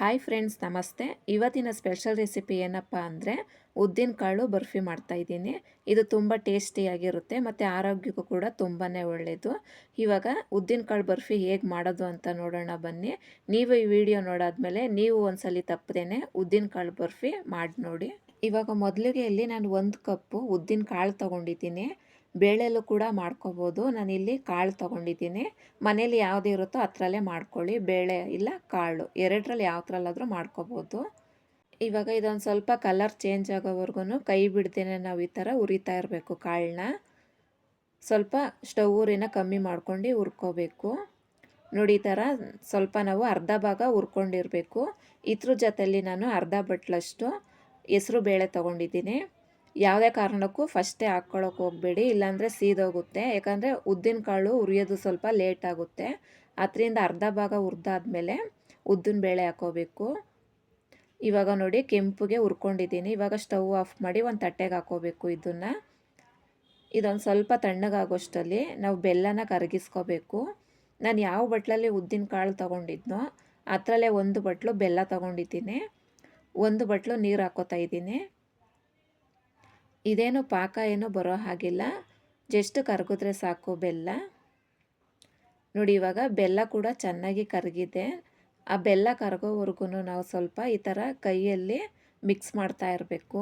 Hi friends ನಮಸ್ತೆ. ಇವತ್ತಿನ special recipe ಏನಪ್ಪ ಅಂದರೆ ಉದ್ದಿನಕಾಳು ಬರ್ಫಿ ಮಾಡ್ತಾಯಿದ್ದೀನಿ ಇದು ತುಂಬ ಟೇಸ್ಟಿಯಾಗಿರುತ್ತೆ ಮತ್ತು ಆರೋಗ್ಯಕ್ಕೂ ಕೂಡ ತುಂಬಾ ಒಳ್ಳೆಯದು ಇವಾಗ ಉದ್ದಿನಕಾಳು ಬರ್ಫಿ ಹೇಗೆ ಮಾಡೋದು ಅಂತ ನೋಡೋಣ ಬನ್ನಿ. ನೀವು ಈ ವಿಡಿಯೋ ನೋಡಾದ್ಮೇಲೆ ನೀವು ಒಂದ್ಸಲಿ ತಪ್ಪದೇನೆ ಉದ್ದಿನಕಾಳು ಬರ್ಫಿ ಮಾಡಿ ನೋಡಿ. ಇವಾಗ ಮೊದಲಿಗೆ ಇಲ್ಲಿ ನಾನು ಒಂದು ಕಪ್ಪು ಉದ್ದಿನ ಕಾಳು ತೊಗೊಂಡಿದ್ದೀನಿ. ಬೇಳೆಲ್ಲೂ ಕೂಡ ಮಾಡ್ಕೋಬೋದು. ನಾನಿಲ್ಲಿ ಕಾಳು ತೊಗೊಂಡಿದ್ದೀನಿ. ಮನೇಲಿ ಯಾವುದು ಇರುತ್ತೋ ಅದರಲ್ಲೇ ಮಾಡ್ಕೊಳ್ಳಿ. ಬೇಳೆ ಇಲ್ಲ, ಕಾಳು. ಎರಡರಲ್ಲಿ ಯಾವ್ದ್ರಲ್ಲಾದರೂ ಮಾಡ್ಕೋಬೋದು. ಇವಾಗ ಇದೊಂದು ಸ್ವಲ್ಪ ಕಲರ್ ಚೇಂಜ್ ಆಗೋವರೆಗೂ ಕೈ ಬಿಡ್ದೇನೆ ನಾವು ಈ ಥರ ಉರಿತಾ ಇರಬೇಕು ಕಾಳನ್ನ ಸ್ವಲ್ಪ ಸ್ಟವ್ ಊರಿನ ಕಮ್ಮಿ ಮಾಡ್ಕೊಂಡು ಹುರ್ಕೋಬೇಕು. ನೋಡಿ ಈ ಥರ ಸ್ವಲ್ಪ ನಾವು ಅರ್ಧ ಭಾಗ ಹುರ್ಕೊಂಡಿರಬೇಕು. ಇದ್ರ ಜೊತೆಯಲ್ಲಿ ನಾನು ಅರ್ಧ ಬಟ್ಲಷ್ಟು ಹೆಸರು ಬೇಳೆ ತೊಗೊಂಡಿದ್ದೀನಿ. ಯಾವುದೇ ಕಾರಣಕ್ಕೂ ಫಸ್ಟೇ ಹಾಕ್ಕೊಳ್ಳೋಕೆ ಹೋಗಬೇಡಿ, ಇಲ್ಲಾಂದರೆ ಸೀದೋಗುತ್ತೆ. ಯಾಕಂದರೆ ಉದ್ದಿನ ಕಾಳು ಉರಿಯೋದು ಸ್ವಲ್ಪ ಲೇಟ್ ಆಗುತ್ತೆ. ಅದರಿಂದ ಅರ್ಧ ಭಾಗ ಹುರಿದಾದ್ಮೇಲೆ ಉದ್ದಿನ ಬೇಳೆ ಹಾಕೋಬೇಕು. ಇವಾಗ ನೋಡಿ ಕೆಂಪುಗೆ ಹುರ್ಕೊಂಡಿದ್ದೀನಿ. ಇವಾಗ ಸ್ಟವ್ ಆಫ್ ಮಾಡಿ ಒಂದು ತಟ್ಟೆಗೆ ಹಾಕೋಬೇಕು ಇದನ್ನು. ಇದೊಂದು ಸ್ವಲ್ಪ ತಣ್ಣಗಾಗೋಷ್ಟಲ್ಲಿ ನಾವು ಬೆಲ್ಲನ ಕರಗಿಸ್ಕೋಬೇಕು. ನಾನು ಯಾವ ಬಟ್ಲಲ್ಲಿ ಉದ್ದಿನ ಕಾಳು ತೊಗೊಂಡಿದ್ನೋ ಅದರಲ್ಲೇ ಒಂದು ಬಟ್ಲು ಬೆಲ್ಲ ತೊಗೊಂಡಿದ್ದೀನಿ. ಒಂದು ಬಟ್ಲು ನೀರು ಹಾಕೋತಾ ಇದ್ದೀನಿ. ಇದೇನು ಪಾಕ ಏನೂ ಬರೋ ಹಾಗಿಲ್ಲ. ಜಸ್ಟ್ ಕರಗಿದ್ರೆ ಸಾಕು ಬೆಲ್ಲ. ನೋಡಿ, ಇವಾಗ ಬೆಲ್ಲ ಕೂಡ ಚೆನ್ನಾಗಿ ಕರಗಿದೆ. ಆ ಬೆಲ್ಲ ಕರಗೋವರೆಗೂ ನಾವು ಸ್ವಲ್ಪ ಈ ಥರ ಕೈಯಲ್ಲಿ ಮಿಕ್ಸ್ ಮಾಡ್ತಾ ಇರಬೇಕು.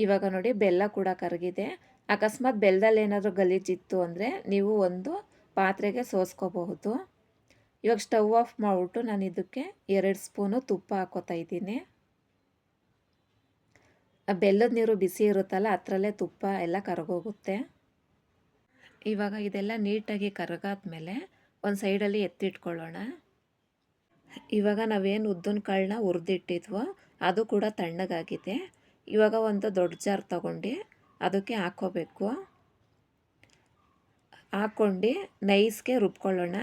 ಇವಾಗ ನೋಡಿ, ಬೆಲ್ಲ ಕೂಡ ಕರಗಿದೆ. ಅಕಸ್ಮಾತ್ ಬೆಲ್ಲದಲ್ಲಿ ಏನಾದರೂ ಗಲೀಜಿತ್ತು ಅಂದರೆ ನೀವು ಒಂದು ಪಾತ್ರೆಗೆ ಸೋಸ್ಕೋಬಹುದು. ಇವಾಗ ಸ್ಟವ್ ಆಫ್ ಮಾಡಿಬಿಟ್ಟು ನಾನು ಇದಕ್ಕೆ ಎರಡು ಸ್ಪೂನು ತುಪ್ಪ ಹಾಕೋತಾ ಇದ್ದೀನಿ. ಬೆಲ್ಲದ ನೀರು ಬಿಸಿ ಇರುತ್ತಲ್ಲ, ಅದರಲ್ಲೇ ತುಪ್ಪ ಎಲ್ಲ ಕರಗೋಗುತ್ತೆ. ಇವಾಗ ಇದೆಲ್ಲ ನೀಟಾಗಿ ಕರಗಾದ್ಮೇಲೆ ಒಂದು ಸೈಡಲ್ಲಿ ಎತ್ತಿಟ್ಕೊಳ್ಳೋಣ. ಇವಾಗ ನಾವೇನು ಉದ್ದಿನ ಕಾಳನ್ನ ಹುರಿದಿಟ್ಟಿದ್ವೋ, ಅದು ಕೂಡ ತಣ್ಣಗಾಗಿದೆ. ಇವಾಗ ಒಂದು ದೊಡ್ಡ ಜಾರ್ ತಗೊಂಡು ಅದಕ್ಕೆ ಹಾಕೋಬೇಕು ಹಾಕ್ಕೊಂಡು ನೈಸ್ಗೆ ರುಬ್ಕೊಳ್ಳೋಣ.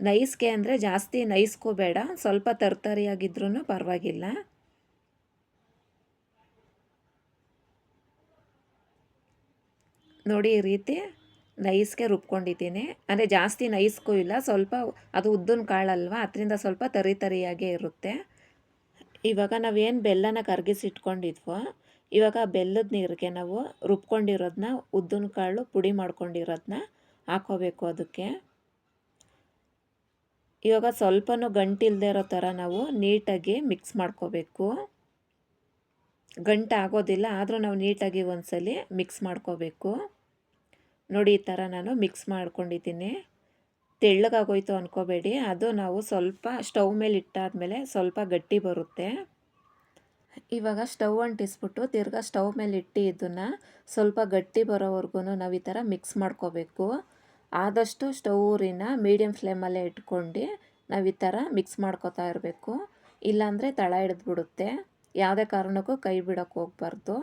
ನೈಸ್ಗೆ ಅಂದರೆ ಜಾಸ್ತಿ ನೈಸ್ಕೋಬೇಡ, ಸ್ವಲ್ಪ ತರ್ತರಿಯಾಗಿದ್ರೂ ಪರವಾಗಿಲ್ಲ. ನೋಡಿ ಈ ರೀತಿ ನೈಸ್ಗೆ ರುಬ್ಕೊಂಡಿದ್ದೀನಿ. ಅಂದರೆ ಜಾಸ್ತಿ ನೈಸ್ಗೂ ಇಲ್ಲ, ಸ್ವಲ್ಪ ಅದು ಉದ್ದಿನ ಕಾಳಲ್ವಾ ಅದರಿಂದ ಸ್ವಲ್ಪ ತರಿ ತರಿಯಾಗೇ ಇರುತ್ತೆ. ಇವಾಗ ನಾವೇನು ಬೆಲ್ಲನ ಕರಗಿಸಿಟ್ಕೊಂಡಿದ್ವೋ, ಇವಾಗ ಬೆಲ್ಲದ ನೀರಿಗೆ ನಾವು ರುಬ್ಕೊಂಡಿರೋದನ್ನ ಉದ್ದಿನ ಕಾಳು ಪುಡಿ ಮಾಡ್ಕೊಂಡಿರೋದನ್ನ ಹಾಕೋಬೇಕು ಅದಕ್ಕೆ. ಇವಾಗ ಸ್ವಲ್ಪನೂ ಗಂಟಿಲ್ದೇ ಇರೋ ಥರ ನಾವು ನೀಟಾಗಿ ಮಿಕ್ಸ್ ಮಾಡ್ಕೋಬೇಕು. ಗಂಟು ಆಗೋದಿಲ್ಲ ಆದರೂ ನಾವು ನೀಟಾಗಿ ಒಂದ್ಸಲಿ ಮಿಕ್ಸ್ ಮಾಡ್ಕೋಬೇಕು. ನೋಡಿ ಈ ಥರ ನಾನು ಮಿಕ್ಸ್ ಮಾಡ್ಕೊಂಡಿದ್ದೀನಿ. ತೆಳ್ಳಗಾಗೋಯ್ತು ಅಂದ್ಕೋಬೇಡಿ ಅದು ನಾವು ಸ್ವಲ್ಪ ಸ್ಟವ್ ಮೇಲೆ ಇಟ್ಟಾದಮೇಲೆ ಸ್ವಲ್ಪ ಗಟ್ಟಿ ಬರುತ್ತೆ. ಇವಾಗ ಸ್ಟವ್ ಅಂಟಿಸ್ಬಿಟ್ಟು ತಿರ್ಗಾ ಸ್ಟವ್ ಮೇಲೆ ಇಟ್ಟು ಇದನ್ನು ಸ್ವಲ್ಪ ಗಟ್ಟಿ ಬರೋವರೆಗೂ ನಾವು ಈ ಥರ ಮಿಕ್ಸ್ ಮಾಡ್ಕೋಬೇಕು. ಆದಷ್ಟು ಸ್ಟವ್ರಿನ ಮೀಡಿಯಮ್ ಫ್ಲೇಮಲ್ಲೇ ಇಟ್ಕೊಂಡು ನಾವು ಈ ಥರ ಮಿಕ್ಸ್ ಮಾಡ್ಕೋತಾ ಇರಬೇಕು. ಇಲ್ಲಾಂದರೆ ತಳ ಹಿಡಿದ್ಬಿಡುತ್ತೆ. ಯಾವುದೇ ಕಾರಣಕ್ಕೂ ಕೈ ಬಿಡೋಕ್ಕೆ ಹೋಗ್ಬಾರ್ದು.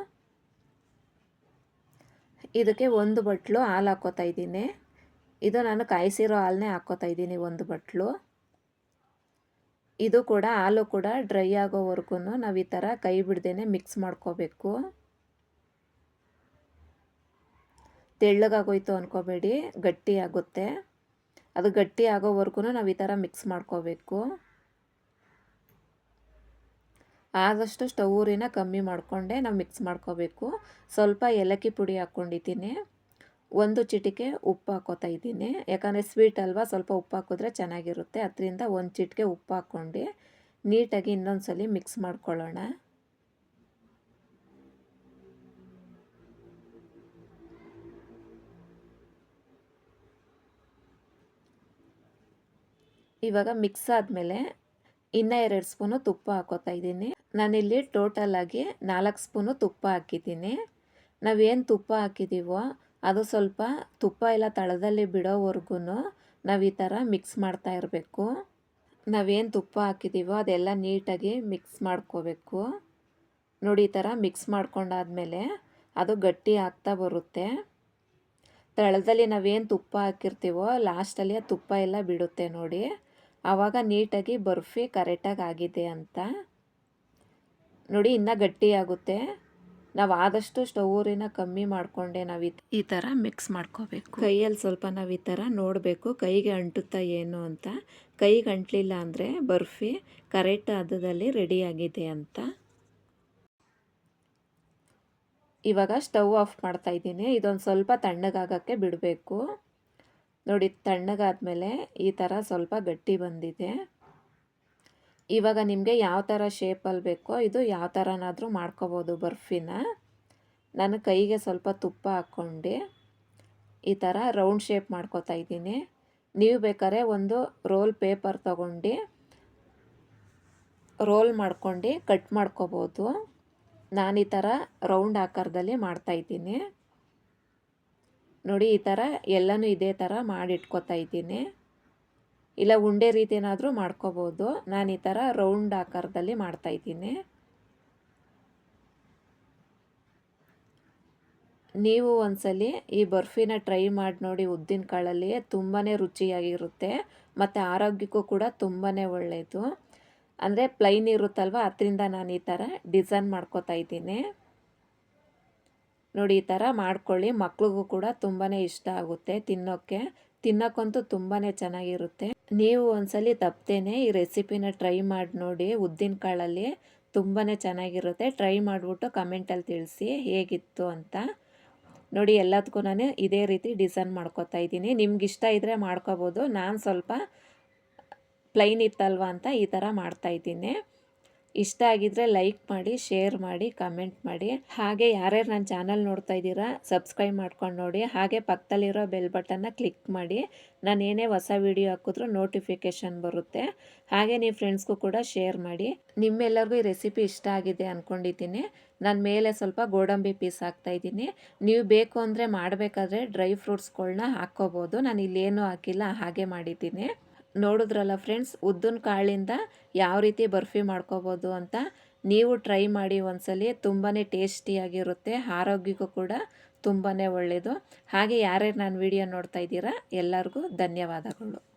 ಇದಕ್ಕೆ ಒಂದು ಬಟ್ಲು ಹಾಲು ಹಾಕ್ಕೋತಾ ಇದ್ದೀನಿ. ಇದು ನಾನು ಕಾಯಿಸಿರೋ ಹಾಲನ್ನೇ ಹಾಕ್ಕೋತಾ ಇದ್ದೀನಿ ಒಂದು ಬಟ್ಲು. ಇದು ಕೂಡ ಹಾಲು ಕೂಡ ಡ್ರೈ ಆಗೋವರೆಗೂ ನಾವು ಈ ಥರ ಕೈ ಬಿಡ್ದೇ ಮಿಕ್ಸ್ ಮಾಡ್ಕೋಬೇಕು. ತೆಳ್ಳಗಾಗೋಯ್ತು ಅಂದ್ಕೋಬೇಡಿ ಗಟ್ಟಿ ಆಗುತ್ತೆ. ಅದು ಗಟ್ಟಿ ಆಗೋವರೆಗೂ ನಾವು ಈ ಥರ ಮಿಕ್ಸ್ ಮಾಡ್ಕೋಬೇಕು. ಆದಷ್ಟು ಸ್ಟವ್ ಊರಿನ ಕಮ್ಮಿ ಮಾಡಿಕೊಂಡೆ ನಾವು ಮಿಕ್ಸ್ ಮಾಡ್ಕೋಬೇಕು. ಸ್ವಲ್ಪ ಏಲಕ್ಕಿ ಪುಡಿ ಹಾಕ್ಕೊಂಡಿದ್ದೀನಿ ಒಂದು ಚಿಟಿಕೆ ಉಪ್ಪು ಹಾಕೋತಾ ಇದ್ದೀನಿ. ಯಾಕಂದರೆ ಸ್ವೀಟ್ ಅಲ್ವಾ, ಸ್ವಲ್ಪ ಉಪ್ಪು ಹಾಕಿದ್ರೆ ಚೆನ್ನಾಗಿರುತ್ತೆ. ಅದರಿಂದ ಒಂದು ಚಿಟಿಕೆ ಉಪ್ಪು ಹಾಕ್ಕೊಂಡು ನೀಟಾಗಿ ಇನ್ನೊಂದು ಸಲ ಮಿಕ್ಸ್ ಮಾಡ್ಕೊಳ್ಳೋಣ. ಇವಾಗ ಮಿಕ್ಸ್ ಆದಮೇಲೆ ಇನ್ನೂ ಎರಡು ಸ್ಪೂನು ತುಪ್ಪ ಹಾಕೋತಾ ಇದ್ದೀನಿ. ನಾನಿಲ್ಲಿ ಆಗಿ ನಾಲ್ಕು ಸ್ಪೂನು ತುಪ್ಪ ಹಾಕಿದ್ದೀನಿ. ನಾವೇನು ತುಪ್ಪ ಹಾಕಿದ್ದೀವೋ ಅದು ಸ್ವಲ್ಪ ತುಪ್ಪ ಎಲ್ಲ ತಳದಲ್ಲಿ ಬಿಡೋವರೆಗೂ ನಾವು ಈ ಥರ ಮಿಕ್ಸ್ ಮಾಡ್ತಾ ಇರಬೇಕು. ನಾವೇನು ತುಪ್ಪ ಹಾಕಿದ್ದೀವೋ ಅದೆಲ್ಲ ನೀಟಾಗಿ ಮಿಕ್ಸ್ ಮಾಡ್ಕೋಬೇಕು. ನೋಡಿ ಈ ಥರ ಮಿಕ್ಸ್ ಮಾಡ್ಕೊಂಡಾದ್ಮೇಲೆ ಅದು ಗಟ್ಟಿ ಆಗ್ತಾ ಬರುತ್ತೆ. ತಳದಲ್ಲಿ ನಾವೇನು ತುಪ್ಪ ಹಾಕಿರ್ತೀವೋ ಲಾಸ್ಟಲ್ಲಿ ಆ ತುಪ್ಪ ಎಲ್ಲ ಬಿಡುತ್ತೆ ನೋಡಿ. ಆವಾಗ ನೀಟಾಗಿ ಬರ್ಫಿ ಕರೆಕ್ಟಾಗಿ ಆಗಿದೆ ಅಂತ. ನೋಡಿ, ಇನ್ನೂ ಗಟ್ಟಿಯಾಗುತ್ತೆ. ನಾವು ಆದಷ್ಟು ಸ್ಟೌರಿನ ಕಮ್ಮಿ ಮಾಡಿಕೊಂಡೆ ನಾವು ಈ ಥರ ಮಿಕ್ಸ್ ಮಾಡ್ಕೋಬೇಕು. ಕೈಯಲ್ಲಿ ಸ್ವಲ್ಪ ನಾವು ಈ ಥರ ನೋಡಬೇಕು, ಕೈಗೆ ಅಂಟುತ್ತಾ ಏನು ಅಂತ. ಕೈಗೆ ಅಂಟಲಿಲ್ಲ ಅಂದರೆ ಬರ್ಫಿ ಕರೆಕ್ಟ್ ಹದದಲ್ಲಿ ರೆಡಿಯಾಗಿದೆ ಅಂತ. ಇವಾಗ ಸ್ಟವ್ ಆಫ್ ಮಾಡ್ತಾ ಇದ್ದೀನಿ. ಇದೊಂದು ಸ್ವಲ್ಪ ತಣ್ಣಗಾಗಕ್ಕೆ ಬಿಡಬೇಕು. ನೋಡಿ, ತಣ್ಣಗಾದ್ಮೇಲೆ ಈ ಥರ ಸ್ವಲ್ಪ ಗಟ್ಟಿ ಬಂದಿದೆ. ಇವಾಗ ನಿಮಗೆ ಯಾವ ಥರ ಶೇಪಲ್ಲಿ ಬೇಕೋ ಇದು ಯಾವ ಥರನಾದರೂ ಮಾಡ್ಕೋಬೋದು ಬರ್ಫಿನ. ನಾನು ಕೈಗೆ ಸ್ವಲ್ಪ ತುಪ್ಪ ಹಾಕ್ಕೊಂಡು ಈ ಥರ ರೌಂಡ್ ಶೇಪ್ ಮಾಡ್ಕೋತಾ ಇದ್ದೀನಿ. ನೀವು ಬೇಕಾದ್ರೆ ಒಂದು ರೋಲ್ ಪೇಪರ್ ತಗೊಂಡು ರೋಲ್ ಮಾಡ್ಕೊಂಡು ಕಟ್ ಮಾಡ್ಕೋಬೋದು. ನಾನು ಈ ಥರ ರೌಂಡ್ ಆಕಾರದಲ್ಲಿ ಮಾಡ್ತಾಯಿದ್ದೀನಿ ನೋಡಿ, ಈ ಥರ ಎಲ್ಲನೂ ಇದೇ ಥರ ಮಾಡಿಟ್ಕೋತಾ ಇದ್ದೀನಿ. ಇಲ್ಲ, ಉಂಡೆ ರೀತಿ ಏನಾದರೂ ಮಾಡ್ಕೋಬೋದು. ನಾನು ಈ ಥರ ರೌಂಡ್ ಆಕಾರದಲ್ಲಿ ಮಾಡ್ತಾಯಿದ್ದೀನಿ ನೀವು ಒಂದ್ಸಲಿ ಈ ಬರ್ಫಿನ ಟ್ರೈ ಮಾಡಿ ನೋಡಿ, ಉದ್ದಿನ ಕಾಳಲ್ಲಿ ತುಂಬಾ ರುಚಿಯಾಗಿರುತ್ತೆ. ಮತ್ತು ಆರೋಗ್ಯಕ್ಕೂ ಕೂಡ ತುಂಬಾ ಒಳ್ಳೆಯದು ಅಂದರೆ ಪ್ಲೈನ್ ಇರುತ್ತಲ್ವ? ಅದರಿಂದ ನಾನು ಈ ಥರ ಡಿಸೈನ್ ಮಾಡ್ಕೋತಾ ಇದ್ದೀನಿ. ನೋಡಿ ಈ ಥರ ಮಾಡ್ಕೊಳ್ಳಿ. ಮಕ್ಳಿಗೂ ಕೂಡ ತುಂಬಾ ಇಷ್ಟ ಆಗುತ್ತೆ ತಿನ್ನೋಕ್ಕೆ. ತಿನ್ನೋಕ್ಕಂತೂ ತುಂಬಾ ಚೆನ್ನಾಗಿರುತ್ತೆ. ನೀವು ಒಂದ್ಸಲ ತಪ್ಪದೇನೆ ಈ ರೆಸಿಪಿನ ಟ್ರೈ ಮಾಡಿ ನೋಡಿ. ಉದ್ದಿನ ಕಾಳಲ್ಲಿ ತುಂಬಾ ಚೆನ್ನಾಗಿರುತ್ತೆ. ಟ್ರೈ ಮಾಡಿಬಿಟ್ಟು ಕಮೆಂಟಲ್ಲಿ ತಿಳಿಸಿ ಹೇಗಿತ್ತು ಅಂತ. ನೋಡಿ ಎಲ್ಲದಕ್ಕೂ ನಾನು ಇದೇ ರೀತಿ ಡಿಸೈನ್ ಮಾಡ್ಕೋತಾ ಇದ್ದೀನಿ. ನಿಮ್ಗೆ ಇಷ್ಟ ಇದ್ದರೆ ಮಾಡ್ಕೋಬೋದು. ನಾನು ಸ್ವಲ್ಪ ಪ್ಲೈನ್ ಇತ್ತಲ್ವ ಅಂತ ಈ ಥರ ಮಾಡ್ತಾಯಿದ್ದೀನಿ ಇಷ್ಟ ಆಗಿದ್ರೆ ಲೈಕ್ ಮಾಡಿ ಶೇರ್ ಮಾಡಿ ಕಮೆಂಟ್ ಮಾಡಿ. ಹಾಗೆ ಯಾರ್ಯಾರು ನನ್ನ ಚಾನಲ್ ನೋಡ್ತಾ ಇದ್ದೀರಾ ಸಬ್ಸ್ಕ್ರೈಬ್ ಮಾಡ್ಕೊಂಡು ನೋಡಿ. ಹಾಗೆ ಪಕ್ಕದಲ್ಲಿರೋ ಬೆಲ್ ಬಟನ್ನ ಕ್ಲಿಕ್ ಮಾಡಿ. ನಾನು ಏನೇ ಹೊಸ ವಿಡಿಯೋ ಹಾಕಿದ್ರೂ ನೋಟಿಫಿಕೇಶನ್ ಬರುತ್ತೆ. ಹಾಗೆ ನೀವು ಫ್ರೆಂಡ್ಸ್ಗೂ ಕೂಡ ಶೇರ್ ಮಾಡಿ. ನಿಮ್ಮೆಲ್ಲರಿಗೂ ಈ ರೆಸಿಪಿ ಇಷ್ಟ ಆಗಿದೆ ಅಂದ್ಕೊಂಡಿದ್ದೀನಿ ನಾನು ಮೇಲೆ ಸ್ವಲ್ಪ ಗೋಡಂಬಿ ಪೀಸ್ ಹಾಕ್ತಾಯಿದ್ದೀನಿ ನೀವು ಬೇಕು ಅಂದರೆ ಮಾಡಬೇಕಾದ್ರೆ ಡ್ರೈ ಫ್ರೂಟ್ಸ್ಗಳನ್ನ ಹಾಕ್ಕೋಬೋದು. ನಾನು ಇಲ್ಲೇನೂ ಹಾಕಿಲ್ಲ, ಹಾಗೆ ಮಾಡಿದ್ದೀನಿ. ನೋಡಿದ್ರಲ್ಲ ಫ್ರೆಂಡ್ಸ್ ಉದ್ದಿನ ಕಾಳಿಂದ ಯಾವ ರೀತಿ ಬರ್ಫಿ ಮಾಡ್ಕೋಬೋದು ಅಂತ ನೀವು ಟ್ರೈ ಮಾಡಿ ಒಂದ್ಸಲಿ ತುಂಬಾ ಟೇಸ್ಟಿಯಾಗಿರುತ್ತೆ ಆರೋಗ್ಯಕ್ಕೂ ಕೂಡ ತುಂಬಾ ಒಳ್ಳೆಯದು ಹಾಗೆ ಯಾರ್ಯಾರು ನಾನು ವಿಡಿಯೋ ನೋಡ್ತಾ ಇದ್ದೀರಾ, ಎಲ್ಲರಿಗೂ ಧನ್ಯವಾದಗಳು.